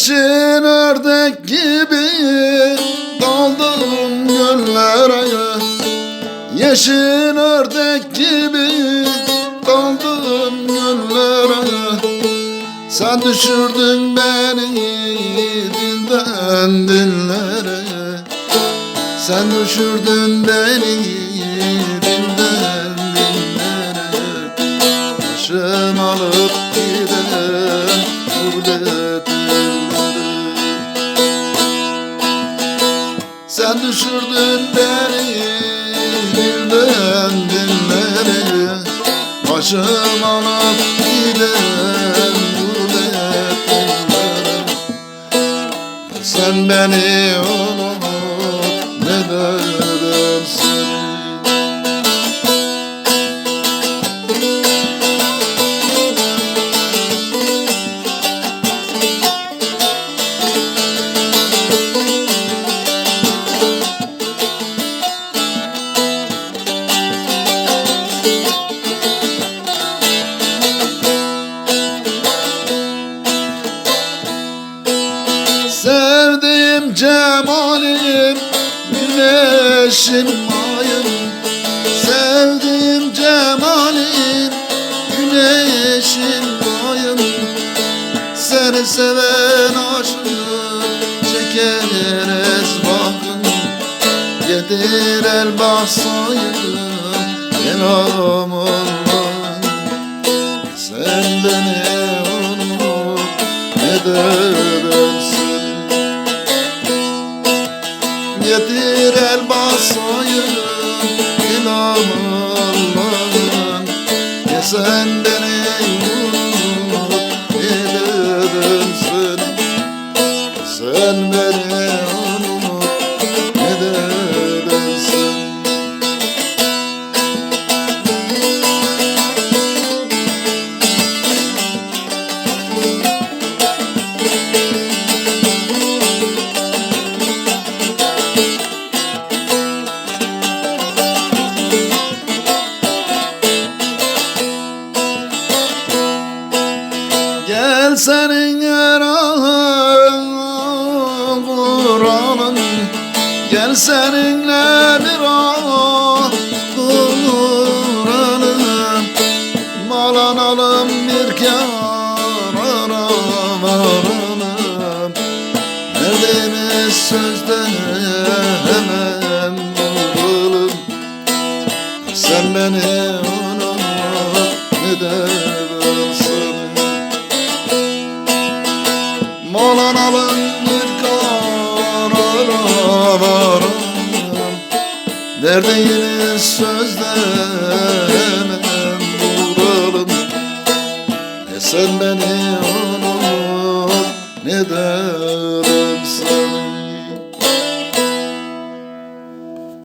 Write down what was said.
Yeşil ördek gibi daldım göllere. Yeşil ördek gibi daldım göllere. Sen düşürdün beni dilden dillere. Sen düşürdün beni dilden dillere. Başım alıp giden gurbet Sen düşürdün beni dilden dillere Başım alıp giden Sen beni unut cemalim Güneşim ayım Sevdiğim cemalim Güneşim ayım Seni seven aşığım Çeker ezbahım Getir el basayım Gel Allah'ım Sen beni unut Ne dersin Getir Sen beni unut Ne dersin Gel senin Kur'an'ın Gel seninle bir ah Kur'an'ım Malanalım bir kârana varanım Verdiğimiz sözde hemen bulalım Sen beni unut ne dersin varım Verdiğiniz sözde hemen vuralım Ne sen beni unut. Ne de